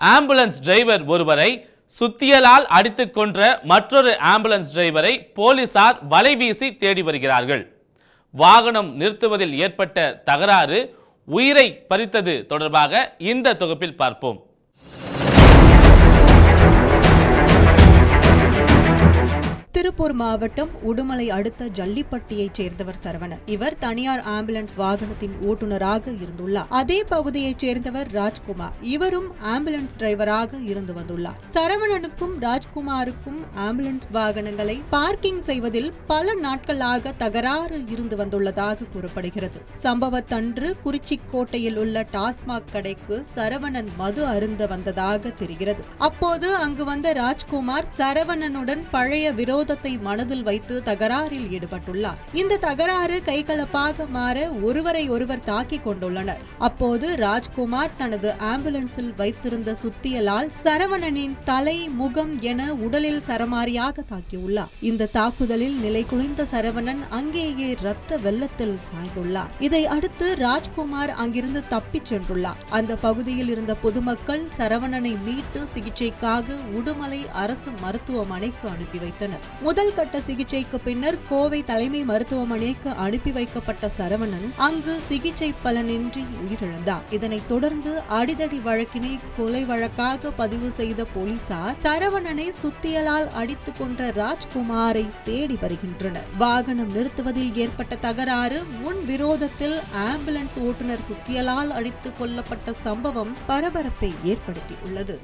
Ambulance driver ஒருவரை சுத்தியலால் அடித்து கொன்ற மற்றொரு ஆம்புலன்ஸ் டிரைவரை போலீசார் வலைவீசி தேடி வருகிறார்கள். வாகனம் நிறுத்துவதில் ஏற்பட்ட தகராறு உயிரை பறித்தது தொடர்பாக இந்த தொகுப்பில் பார்ப்போம். திருப்பூர் மாவட்டம் உடுமலை அடுத்த ஜல்லிப்பட்டியைச் சேர்ந்தவர் சரவணன். இவர் தனியார் ஆம்புலன்ஸ் வாகனத்தின் ஓட்டுநராக இருந்துள்ளார். அதே பகுதியைச் சேர்ந்தவர் ராஜ்குமார். இவரும் ஆம்புலன்ஸ் டிரைவராக இருந்து வந்துள்ளார். சரவணனுக்கும் ராஜ்குமாருக்கும் ஆம்புலன்ஸ் வாகனங்களை பார்க்கிங் செய்வதில் பல நாட்களாக தகராறு இருந்து வந்துள்ளதாக கூறப்படுகிறது. சம்பவத்தன்று குறிச்சிக்கோட்டையில் உள்ள டாஸ்மாக் கடைக்கு சரவணன் மது அருந்த வந்ததாக தெரிகிறது. அப்போது அங்கு வந்த ராஜ்குமார் சரவணனுடன் பழைய விரோதத்தை மனதில் வைத்து தகராறில் ஈடுபட்டுள்ளார். இந்த தகராறு கைகலப்பாக மாற ஒருவரை ஒருவர் தாக்கிக் கொண்டுள்ளனர். அப்போது ராஜ்குமார் தனது ஆம்புலன்ஸில் வைத்திருந்த சுத்தியலால் சரவணனின் தலை முகம் என உடலில் சரமாரியாக தாக்கியுள்ளார். இந்த தாக்குதலில் நிலை குலைந்த சரவணன் அங்கேயே ரத்த வெள்ளத்தில் சாய்ந்துள்ளார். இதை அடுத்து ராஜ்குமார் அங்கிருந்து தப்பிச் சென்றுள்ளார். அந்த பகுதியில் இருந்த பொதுமக்கள் சரவணனை மீட்டு சிகிச்சைக்காக உடுமலை அரசு மருத்துவமனைக்கு அனுப்பி வைத்தனர். முதல் கட்ட சிகிச்சைக்கு பின்னர் கோவை தலைமை மருத்துவமனைக்கு அனுப்பி வைக்கப்பட்ட சரவணன் அங்கு சிகிச்சை பலனின்றி உயிரிழந்தார். இதனைத் தொடர்ந்து அடிதடி வழக்கினை கொலை வழக்காக பதிவு செய்த போலீசார் சரவணனை சுத்தியலால் அடித்துக் கொன்ற ராஜ்குமாரை தேடி வருகின்றனர். வாகனம் நிறுத்துவதில் ஏற்பட்ட தகராறு முன் விரோதத்தில் ஆம்புலன்ஸ் ஓட்டுநர் சுத்தியலால் அடித்துக் கொல்லப்பட்ட சம்பவம் பரபரப்பை ஏற்படுத்தியுள்ளது.